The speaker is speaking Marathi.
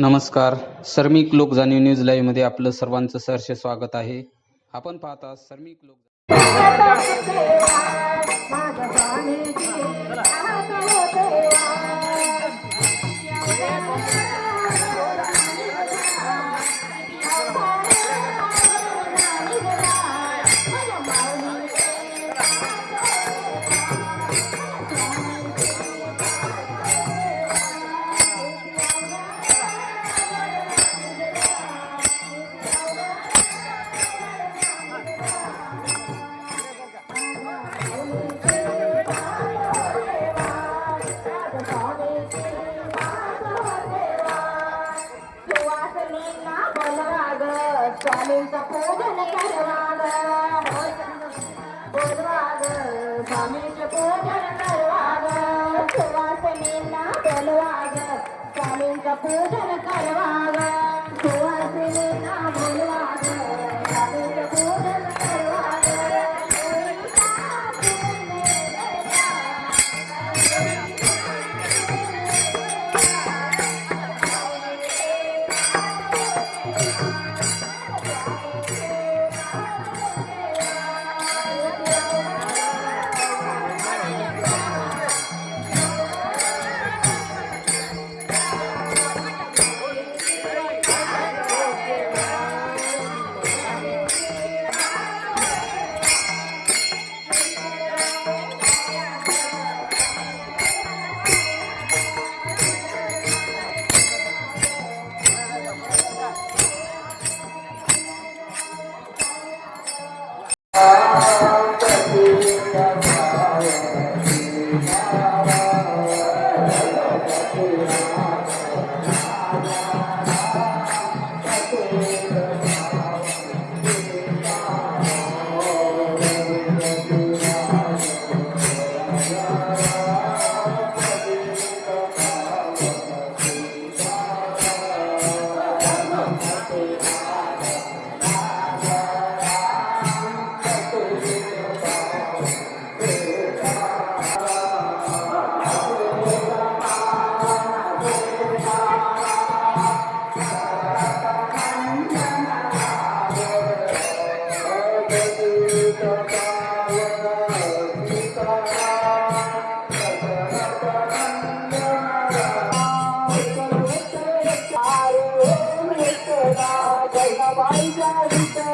नमस्कार. सर्मिक लोक जाणीव न्यूज लाईव्हमध्ये आपलं सर्वांचं सहर्ष स्वागत आहे. आपण पाहता सर्मिक लोक स्वामींचं पूजन करवा ग बोलवा ग स्वामींचं पूजन करवा ग सुवासिनींना बोलवा ग स्वामींचं पूजन करवा ग सुवासिनींना बोलवा ग स्वामींचं पूजन